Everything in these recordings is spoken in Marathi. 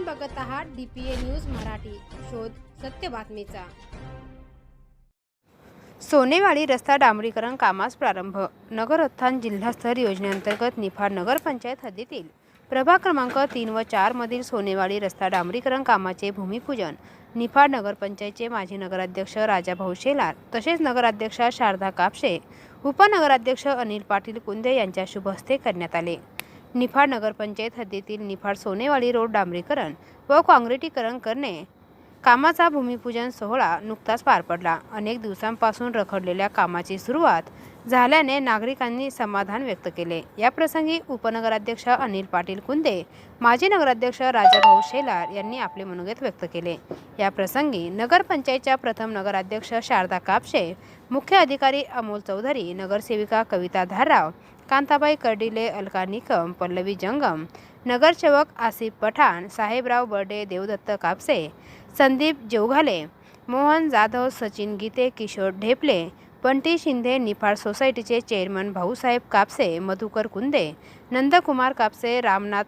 आपण बघत आहात डीपीए न्यूज मराठी. शोध सत्य बातमीचा. सोनेवाडी रस्ता डांबरीकरण कामास प्रारंभ. नगरोत्थान जिल्हास्तर योजनेअंतर्गत निफाड नगरपंचायत हद्दीतील प्रभाग क्रमांक तीन व चारमधील सोनेवाडी रस्ता डांबरीकरण कामाचे भूमिपूजन. निफाड नगरपंचायतचे माजी नगराध्यक्ष राजाभाऊ शेलार तसेच नगराध्यक्षा शारदा कापशे उपनगराध्यक्ष अनिल पाटील कुंदे यांच्या शुभ हस्ते करण्यात आले. निफाड नगरपंचायत हद्दीतील निफाड सोनेवाडी रोड डांबरीकरण व काँक्रिटीकरण करणे. कामाचा भूमिपूजन सोहळा नुकताच पार पडला. अनेक दिवसांपासून रखडलेल्या कामाची सुरुवात झाल्याने नागरिकांनी समाधान व्यक्त केले. या प्रसंगी उपनगराध्यक्ष अनिल पाटील कुंदे माजी नगराध्यक्ष राजाभाऊ शेलार यांनी आपले मनोगत व्यक्त केले. या प्रसंगी नगरपंचायतच्या प्रथम नगराध्यक्ष शारदा कापशे मुख्य अधिकारी अमोल चौधरी नगरसेविका कविता धाराव कांताबाई कर्डिले अलका निकम पल्लवी जंगम नगरसेवक आसिफ पठाण साहेबराव बर्डे देवदत्त कापसे संदीप जेवघाले मोहन जाधव सचिन गीते किशोर ढेपले पंटी शिंदे निफाड सोसायटीचे चेअरमन भाऊसाहेब कापसे मधुकर कुंदे नंदकुमार कापसे रामनाथ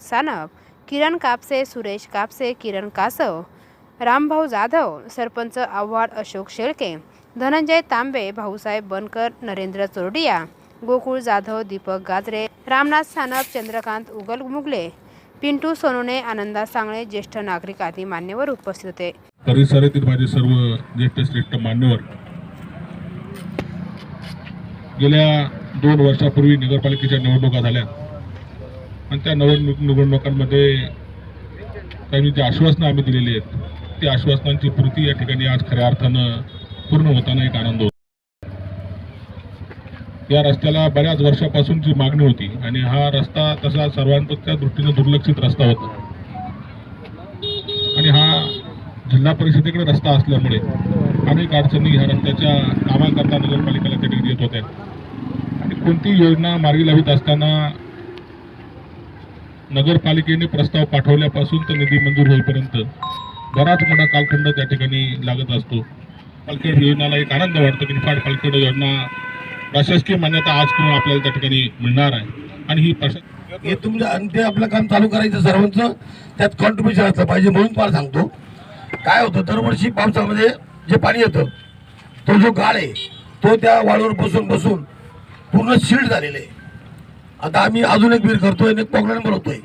सानप किरण कापसे सुरेश कापसे किरण कासव रामभाऊ जाधव सरपंच आव्हाड अशोक शेळके धनंजय तांबे भाऊसाहेब बनकर नरेंद्र चोरडिया गोकुळ जाधव दीपक गाजरे रामनाथ सानप चंद्रकांत उगल मुगले पिंटू सोनोने आनंदा सांगळे ज्येष्ठ नागरिक आदी मान्यवर उपस्थित होते. परिसरातील माझे सर्व ज्येष्ठ श्रेष्ठ मान्यवर गेल्या दोन वर्षापूर्वी नगरपालिकेच्या निवडणुका झाल्या. आणि त्या निवडणूक निवडणुकांमध्ये त्यांनी जी आश्वासनं आम्ही दिलेली आहेत ती आश्वासनांची पूर्ती या ठिकाणी आज खऱ्या अर्थानं पूर्ण होताना एक आनंद होतो. या रस्त्याला बऱ्याच वर्षापासून जी मागणी होती आणि हा रस्ता तसा सर्वांच्या दृष्टीनं दुर्लक्षित रस्ता होता. आणि हा जिल्हा परिषदेकडे रस्ता असल्यामुळे अनेक अडचणी ह्या रस्त्याच्या कामाकरता नगरपालिकेला त्या ठिकाणी येत होत्या. आणि कोणती योजना मार्गी लावित असताना नगरपालिकेने प्रस्ताव पाठवल्यापासून तर निधी मंजूर होईपर्यंत बराच मोठा कालखंड त्या ठिकाणी लागत असतो. पालखेड योजनाला एक आनंद वाटतो की निफाड पालखेड योजना प्रशासकीय मान्यता आज करून आपल्याला त्या ठिकाणी मिळणार आहे. आणि ही प्रशा हे तुमचं आणि ते आपलं काम चालू करायचं सर्वांचं त्यात कॉन्ट्रीब्युशन असलं पाहिजे म्हणून तुम्हाला सांगतो. काय होतं दरवर्षी पावसामध्ये जे पाणी येतं तो जो गाळ आहे तो त्या वाळूवर बसून बसून पूर्ण शिल्ड झालेलं आहे. आता आम्ही अजून एक विहीर करतोय आणि एक पॉकलेन बनवतोय.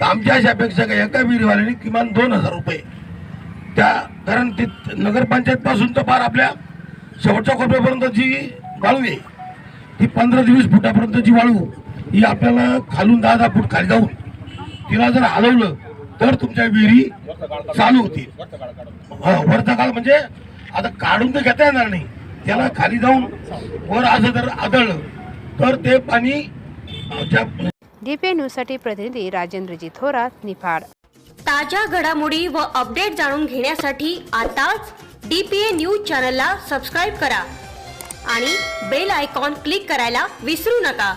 तर आमच्या अशा अपेक्षा काय एका विहिरीवाल्याने किमान दोन हजार रुपये. त्या कारण ते नगरपंचायतपासून तर फार आपल्या शेवटच्या कोपऱ्यापर्यंत जी वाळू आहे ती पंधरा ते वीस फुटापर्यंतची वाळू ही आपल्याला खालून दहा दहा फूट खाली जाऊन तिला जर हलवलं तर तुमच्या विहिरी चालू होतील. हा, वरचा काळ म्हणजे आता काढून तर घेता येणार नाही. त्याला खाली जाऊन वर असं जर आदळलं तर ते पाणी अं, ज्या डीपीए न्यूजसाठी प्रतिनिधी राजेंद्रजी थोरात निफाड. ताज्या घडामोडी व अपडेट जाणून घेण्यासाठी आताच डी पी ए न्यूज चॅनलला सबस्क्राईब करा आणि बेल आयकॉन क्लिक करायला विसरू नका.